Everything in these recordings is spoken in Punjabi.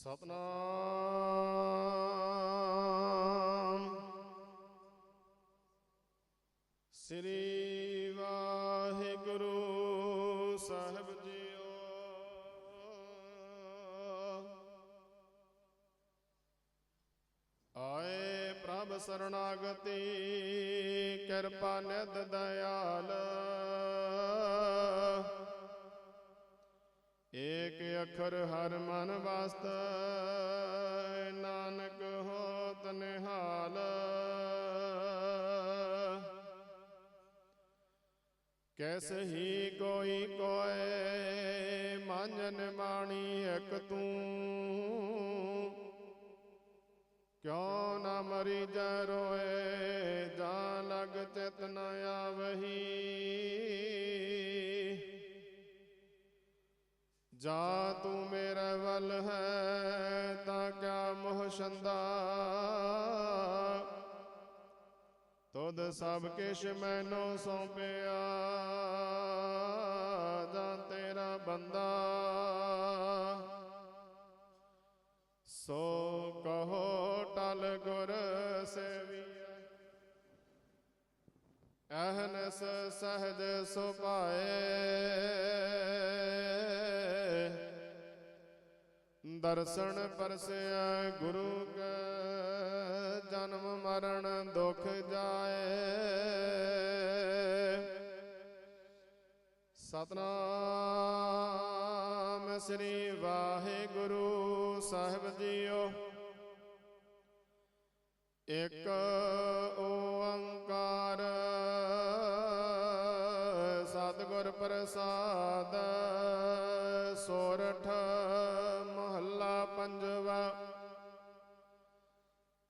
ਸਤਨਾਮ। ਸ੍ਰੀ ਵਾਹਿਗੁਰੂ ਸਾਹਿਬ ਜੀਓ। ਆਏ ਪ੍ਰਭ ਸਰਣਾਗਤੀ ਕਿਰਪਾ ਨਿਧ ਦਇਆਲ। ਏਕ ਅੱਖਰ ਹਰ ਮਨ ਵਸਤ ਨਾਨਕ ਹੋ ਨਿਹਾਲ। ਕੈਸ ਹੀ ਕੋਈ ਕੋਏ ਮਾਨਨ ਮਾਣੀ ਇਕ ਤੂੰ। ਕਿਉ ਨਾ ਮਰੀ ਜਾ ਰੋਏ, ਜਾਂ ਲਗ ਚਿਤ ਨ ਆਵਹੀ। ਜਾ ਤੂੰ ਮੇਰੇ ਵੱਲ ਹੈ, ਤਾਂ ਕਿਆ ਮੋਹ ਸੰਦਾ ਤੁਧ ਸਭ ਕਿਛ ਮੈਨੂੰ ਸੌਂਪਿਆ, ਜਾਂ ਤੇਰਾ ਬੰਦਾ? ਸੋ ਕਹੋ, ਟਲ ਗੁਰ ਸੇਵੀਐ। ਅਹਨਸ ਸਹਜ ਸੁਭਾਏ ਦਰਸ਼ਨ ਪਰਸਿਆ ਗੁਰੂ ਕੈ, ਜਨਮ ਮਰਨ ਦੁਖ ਜਾਏ। ਸਤਨਾਮ ਸ੍ਰੀ ਵਾਹਿਗੁਰੂ ਸਾਹਿਬ ਜੀਓ। ਇਕ ਓੰਕਾਰ ਸਤਿਗੁਰ ਪ੍ਰਸਾਦ, ਸੋਰਠ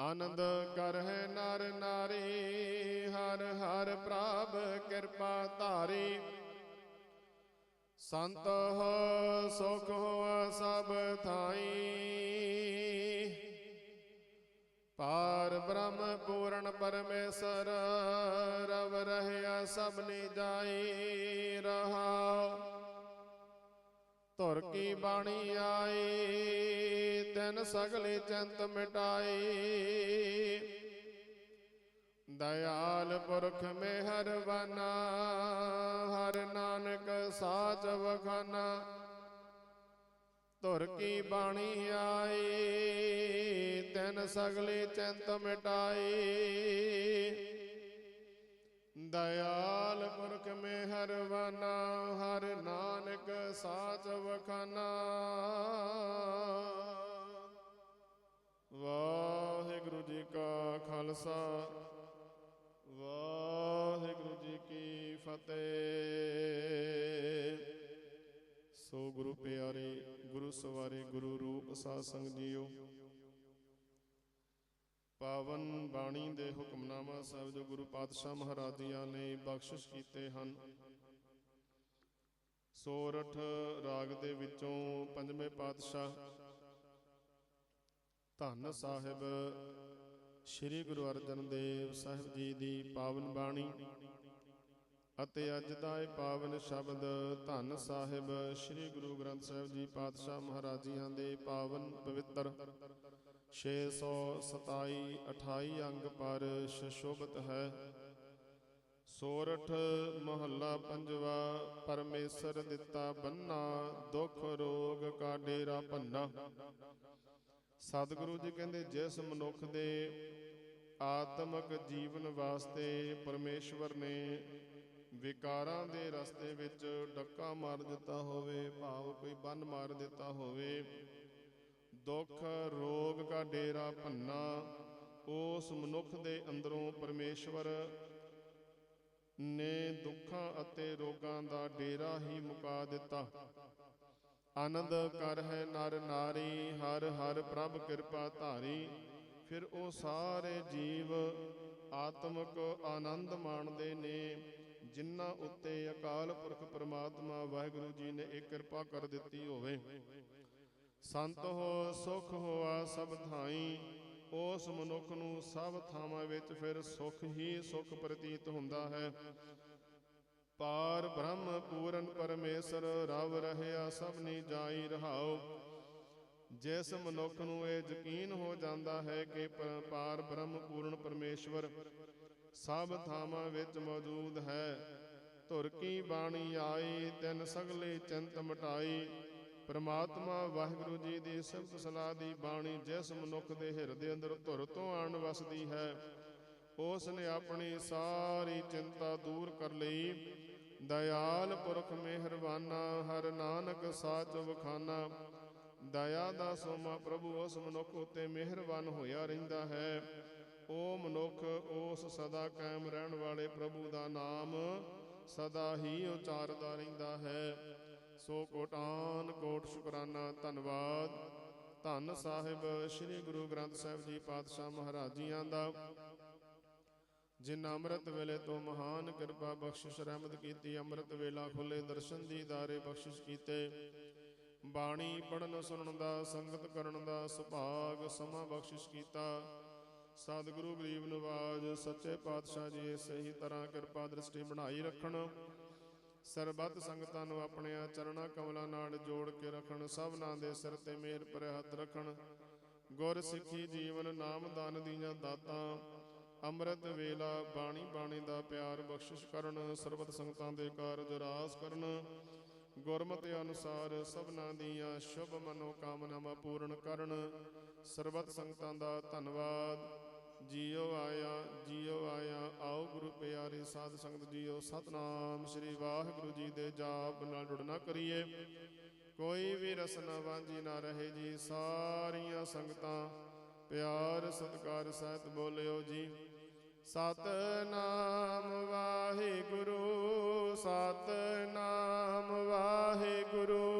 ਆਨੰਦ ਕਰਹਿ ਨਰ ਨਾਰੀ, ਹਰ ਹਰ ਪ੍ਰਭ ਕਿਰਪਾ ਧਾਰੀ। ਸੰਤ ਹੋ, ਸੁਖ ਹੋ, ਸਭ ਥਾਈ। ਪਾਰ ਬ੍ਰਹਮ ਪੂਰਨ ਪਰਮੇਸ਼ਰ, ਰਵ ਰਹਿਆ ਸਭਨੀ ਜਾਈ। ਧੁਰ ਕੀ ਬਾਣੀ ਆਏ, ਤਿਨ ਸਗਲੇ ਚੰਤ ਮਿਟਾਈ ਦਇਆਲ ਪੁਰਖ ਮਿਹਰਬਾਨਾ ਹਰ ਨਾਨਕ ਸਾਚ ਵਖਾਨਾ। ਧੁਰ ਕੀ ਬਾਣੀ ਆਏ, ਤਿਨ ਸਗਲੇ ਚੰਤ ਮਿਟਾਈ ਦਇਆਲ ਪੁਰਖ ਮਿਹਰਬਾਨਾ ਹਰ ਨਾਨਕ ਸਾਚ ਵਖਾਨਾ। ਵਾਹਿਗੁਰੂ ਜੀ ਕਾ ਖਾਲਸਾ, ਵਾਹਿਗੁਰੂ ਜੀ ਕੀ ਫਤਿਹ। ਸੋ ਗੁਰੂ ਪਿਆਰੇ, ਗੁਰੂ ਸਵਾਰੇ, ਗੁਰੂ ਰੂਪ ਸਾਧ ਸੰਗ ਜੀਓ। ਪਾਵਨ ਬਾਣੀ ਦੇ ਹੁਕਮਨਾਮਾ ਸਾਹਿਬ ਜੋ ਗੁਰੂ ਪਾਤਸ਼ਾਹ ਮਹਾਰਾਜਿਆਂ ਨੇ ਬਖਸ਼ਿਸ਼ ਕੀਤੇ ਹਨ। ਸੋਰਠ ਰਾਗ ਦੇ ਵਿੱਚੋਂ ਪੰਜਵੇਂ ਪਾਤਸ਼ਾਹ ਧੰਨ ਸਾਹਿਬ ਸ੍ਰੀ ਗੁਰੂ ਅਰਜਨ ਦੇਵ ਸਾਹਿਬ ਜੀ ਦੀ ਪਾਵਨ ਬਾਣੀ ਅਤੇ ਅੱਜ ਦਾ ਇਹ ਪਾਵਨ ਸ਼ਬਦ ਧੰਨ ਸਾਹਿਬ ਸ੍ਰੀ ਗੁਰੂ ਗ੍ਰੰਥ ਸਾਹਿਬ ਜੀ ਪਾਤਸ਼ਾਹ ਮਹਾਰਾਜੀਆਂ ਦੇ ਪਾਵਨ ਪਵਿੱਤਰ 627 28 ਅੰਗ ਪਰ ਸ਼ੋਭਤ ਹੈ। ਸੋਰਠ ਮਹੱਲਾ ਪੰਜਵਾ, ਪਰਮੇਸ਼ਰ ਦਿੱਤਾ ਬੰਨਾ, ਦੁੱਖ ਰੋਗ ਕਾ ਡੇਰਾ ਭੰਨਾ। ਸਤਿਗੁਰੂ ਜੀ ਕਹਿੰਦੇ, ਜਿਸ ਮਨੁੱਖ ਦੇ ਆਤਮਿਕ ਜੀਵਨ ਵਾਸਤੇ ਪਰਮੇਸ਼ਵਰ ਨੇ ਵਿਕਾਰਾਂ ਦੇ ਰਸਤੇ ਵਿੱਚ ਡੱਕਾ ਮਾਰ ਦਿੱਤਾ ਹੋਵੇ, ਭਾਵ ਕੋਈ ਬੰਨ ਮਾਰ ਦਿੱਤਾ ਹੋਵੇ ਦੁੱਖ, ਰੋਗ ਕਾ ਡੇਰਾ ਭੰਨਾ, ਉਸ ਮਨੁੱਖ ਦੇ ਅੰਦਰੋਂ ਪਰਮੇਸ਼ਵਰ ਨੇ ਦੁੱਖਾਂ ਅਤੇ ਰੋਗਾਂ ਦਾ ਡੇਰਾ ਹੀ ਮੁਕਾ ਦਿੱਤਾ। ਆਨੰਦ ਕਰ ਹੈ ਨਰ ਨਾਰੀ, ਹਰ ਹਰ ਪ੍ਰਭ ਕਿਰਪਾ ਧਾਰੀ, ਫਿਰ ਉਹ ਸਾਰੇ ਜੀਵ ਆਤਮਿਕ ਆਨੰਦ ਮਾਣਦੇ ਨੇ, ਜਿਨ੍ਹਾਂ ਉੱਤੇ ਅਕਾਲ ਪੁਰਖ ਪ੍ਰਮਾਤਮਾ ਵਾਹਿਗੁਰੂ ਜੀ ਨੇ ਇਹ ਕਿਰਪਾ ਕਰ ਦਿੱਤੀ ਹੋਵੇ। ਸੰਤ ਹੋ, ਸੁਖ ਹੋਆ ਸਭ ਥਾਈ, ਉਸ ਮਨੁੱਖ ਨੂੰ ਸਭ ਥਾਵਾਂ ਵਿੱਚ ਫਿਰ ਸੁਖ ਹੀ ਸੁਖ ਪ੍ਰਤੀਤ ਹੁੰਦਾ ਹੈ। ਪਾਰ ਬ੍ਰਹਮ ਪੂਰਨ ਪਰਮੇਸ਼ਰ, ਰਵ ਰਹਿਆ ਸਭਨੀ ਜਾਈ ਰਹਾਉ। ਜਿਸ ਮਨੁੱਖ ਨੂੰ ਇਹ ਯਕੀਨ ਹੋ ਜਾਂਦਾ ਹੈ ਕਿ ਪਾਰ ਬ੍ਰਹਮ ਪੂਰਨ ਪਰਮੇਸ਼ਵਰ ਸਭ ਥਾਵਾਂ ਵਿੱਚ ਮੌਜੂਦ ਹੈ। ਧੁਰ ਕੀ ਬਾਣੀ ਆਈ, ਤਿੰਨ ਸਗਲੇ ਚਿੰਤ ਮਟਾਈ। ਪ੍ਰਮਾਤਮਾ ਵਾਹਿਗੁਰੂ ਜੀ ਦੀ ਸਿਫਤ ਸਲਾਹ ਦੀ ਬਾਣੀ ਜਿਸ ਮਨੁੱਖ ਦੇ ਹਿਰਦੇ ਅੰਦਰ ਧੁਰ ਤੋਂ ਆਣ ਵਸਦੀ ਹੈ ਉਸ ਨੇ ਆਪਣੀ ਸਾਰੀ ਚਿੰਤਾ ਦੂਰ ਕਰ ਲਈ। ਦਇਆਲ ਪੁਰਖ ਮਿਹਰਬਾਨਾ, ਹਰ ਨਾਨਕ ਸਾਚ ਵਖਾਨਾ। ਦਇਆ ਦਾ ਸੋਮਾ ਪ੍ਰਭੂ ਉਸ ਮਨੁੱਖ ਉਤੇ ਮਿਹਰਬਾਨ ਹੋਇਆ ਰਹਿੰਦਾ ਹੈ। ਉਹ ਮਨੁੱਖ, ਉਸ ਸਦਾ ਕਾਇਮ ਰਹਿਣ ਵਾਲੇ ਪ੍ਰਭੂ ਦਾ ਨਾਮ ਸਦਾ ਹੀ ਉਚਾਰਦਾ ਰਹਿੰਦਾ ਹੈ। ਸੋ ਕੋਟਾਨ ਕੋਟ ਸ਼ੁਕਰਾਨਾ, ਧੰਨਵਾਦ। ਧੰਨ ਸਾਹਿਬ, ਸ੍ਰੀ ਗੁਰੂ ਗ੍ਰੰਥ ਸਾਹਿਬ ਜੀ ਪਾਤਸ਼ਾਹ ਮਹਾਰਾਜ ਜੀਆਂ ਦਾ ਜਿਨ ਅੰਮ੍ਰਿਤ ਵੇਲੇ ਤੋਂ ਮਹਾਨ ਕਿਰਪਾ ਬਖਸ਼ਿਸ਼ ਰਹਿਮਤ ਕੀਤੀ, ਅੰਮ੍ਰਿਤ ਵੇਲਾ ਖੁੱਲੇ ਦਰਸ਼ਨ ਦੀਦਾਰੇ ਬਖਸ਼ਿਸ਼ ਕੀਤੇ। ਬਾਣੀ ਪੜਨ ਸੁਣਨ ਦਾ, ਸੰਗਤ ਕਰਨ ਦਾ ਸੁਭਾਗ ਸਮਾਂ ਬਖਸ਼ਿਸ਼ ਕੀਤਾ। ਸਤਿਗੁਰੂ ਗਰੀਬ ਨਵਾਜ, ਸੱਚੇ ਪਾਤਸ਼ਾਹ ਜੀ ਇਸੇ ਹੀ ਤਰ੍ਹਾਂ ਕਿਰਪਾ ਦ੍ਰਿਸ਼ਟੀ ਬਣਾਈ ਰੱਖਣ। ਸਰਬੱਤ ਸੰਗਤਾਂ ਨੂੰ ਆਪਣਿਆਂ ਚਰਣਾ ਕਮਲਾਂ ਨਾਲ ਜੋੜ ਕੇ ਰੱਖਣ, ਸਭਨਾਂ ਦੇ ਸਿਰ ਤੇ ਮਿਹਰ ਭਰਿਆ ਹੱਥ ਰੱਖਣ। ਗੁਰ ਸਿੱਖੀ ਜੀਵਨ ਨਾਮਦਾਨ ਦੀਆਂ ਦਾਤਾਂ, ਅੰਮ੍ਰਿਤ ਵੇਲਾ, ਬਾਣੀ ਬਾਣੀ ਦਾ ਪਿਆਰ ਬਖਸ਼ਿਸ਼ ਕਰਨ, ਸਰਬੱਤ ਸੰਗਤਾਂ ਦੇ ਕਾਰਜ ਰਾਸ ਕਰਨ। ਗੁਰਮਤਿ ਅਨੁਸਾਰ ਸਭਨਾਂ ਦੀਆਂ ਸ਼ੁਭ ਮਨੋ ਕਾਮਨਾਵਾਂ ਪੂਰਨ ਕਰਨ। ਸਰਬੱਤ ਸੰਗਤਾਂ ਦਾ ਧੰਨਵਾਦ। ਜੀਓ ਆਇਆ ਜੀਓ ਆਇਆ, ਆਓ ਗੁਰੂ ਪਿਆਰੇ ਸਾਧ ਸੰਗਤ ਜੀਓ, ਸਤਨਾਮ ਸ੍ਰੀ ਵਾਹਿਗੁਰੂ ਜੀ ਦੇ ਜਾਪ ਨਾਲ ਜੁੜਨਾ ਕਰੀਏ। ਕੋਈ ਵੀ ਰਸਨਾ ਵਾਂਝੀ ਨਾ ਰਹੇ ਜੀ, ਸਾਰੀਆਂ ਸੰਗਤਾਂ ਪਿਆਰ ਸਤਿਕਾਰ ਸਹਿਤ ਬੋਲਿਓ ਜੀ। ਸਤਨਾਮ ਵਾਹਿਗੁਰੂ ਸਤਨਾਮ ਵਾਹਿਗੁਰੂ।